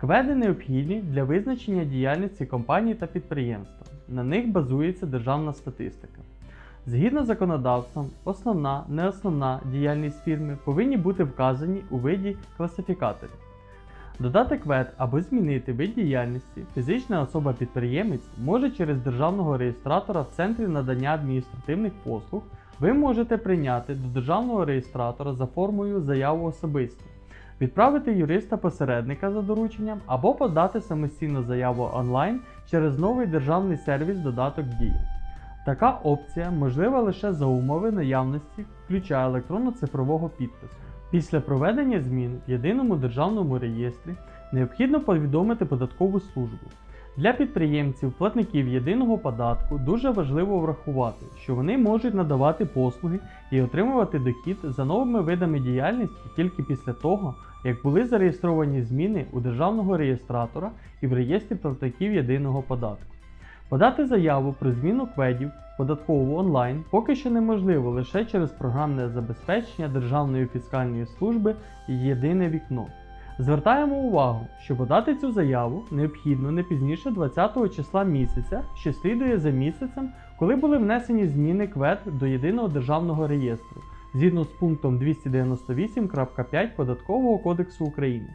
Кведи необхідні для визначення діяльності компаній та підприємства. На них базується державна статистика. Згідно з законодавством, основна, неосновна діяльність фірми повинні бути вказані у виді класифікаторів. Додати квед або змінити вид діяльності фізична особа-підприємець може через державного реєстратора в центрі надання адміністративних послуг. Ви можете прийняти до державного реєстратора за формою заяву особисто, відправити юриста-посередника за дорученням або подати самостійну заяву онлайн через новий державний сервіс додаток Дія. Така опція можлива лише за умови наявності ключа електронно-цифрового підпису. Після проведення змін в єдиному державному реєстрі необхідно повідомити податкову службу. Для підприємців, платників єдиного податку дуже важливо врахувати, що вони можуть надавати послуги і отримувати дохід за новими видами діяльності тільки після того, як були зареєстровані зміни у державного реєстратора і в реєстрі платників єдиного податку. Подати заяву про зміну кведів податкову онлайн поки що неможливо лише через програмне забезпечення Державної фіскальної служби Єдине вікно. Звертаємо увагу, що подати цю заяву необхідно не пізніше 20 числа місяця, що слідує за місяцем, коли були внесені зміни КВЕД до єдиного державного реєстру згідно з пунктом 298.5 Податкового кодексу України.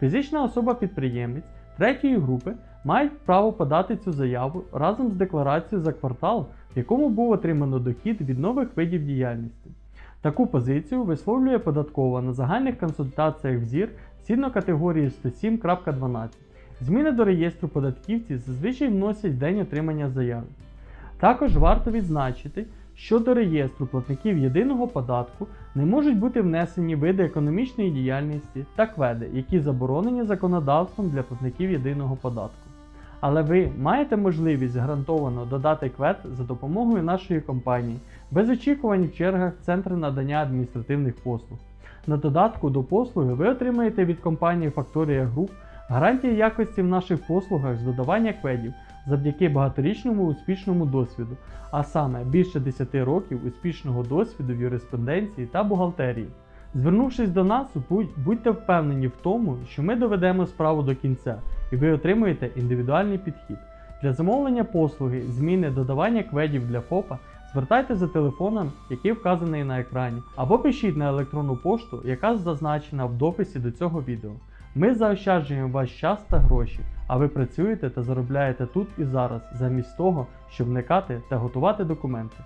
Фізична особа-підприємець третьої групи мають право подати цю заяву разом з декларацією за квартал, в якому був отримано дохід від нових видів діяльності. Таку позицію висловлює податкова на загальних консультаціях взір згідно категорії 107.12. Зміни до реєстру податківців зазвичай вносять день отримання заяви. Також варто відзначити, що до реєстру платників єдиного податку не можуть бути внесені види економічної діяльності та кведи, які заборонені законодавством для платників єдиного податку. Але ви маєте можливість гарантовано додати квед за допомогою нашої компанії без очікувань в чергах центри надання адміністративних послуг. На додатку до послуги ви отримаєте від компанії Factoria Group гарантії якості в наших послугах з додавання кведів завдяки багаторічному успішному досвіду, а саме більше 10 років успішного досвіду в юриспруденції та бухгалтерії. Звернувшись до нас, будьте впевнені в тому, що ми доведемо справу до кінця і ви отримуєте індивідуальний підхід. Для замовлення послуги, зміни додавання кведів для ФОПа звертайте за телефоном, який вказаний на екрані, або пишіть на електронну пошту, яка зазначена в дописі до цього відео. Ми заощаджуємо ваш час та гроші, а ви працюєте та заробляєте тут і зараз, замість того, щоб вникати та готувати документи.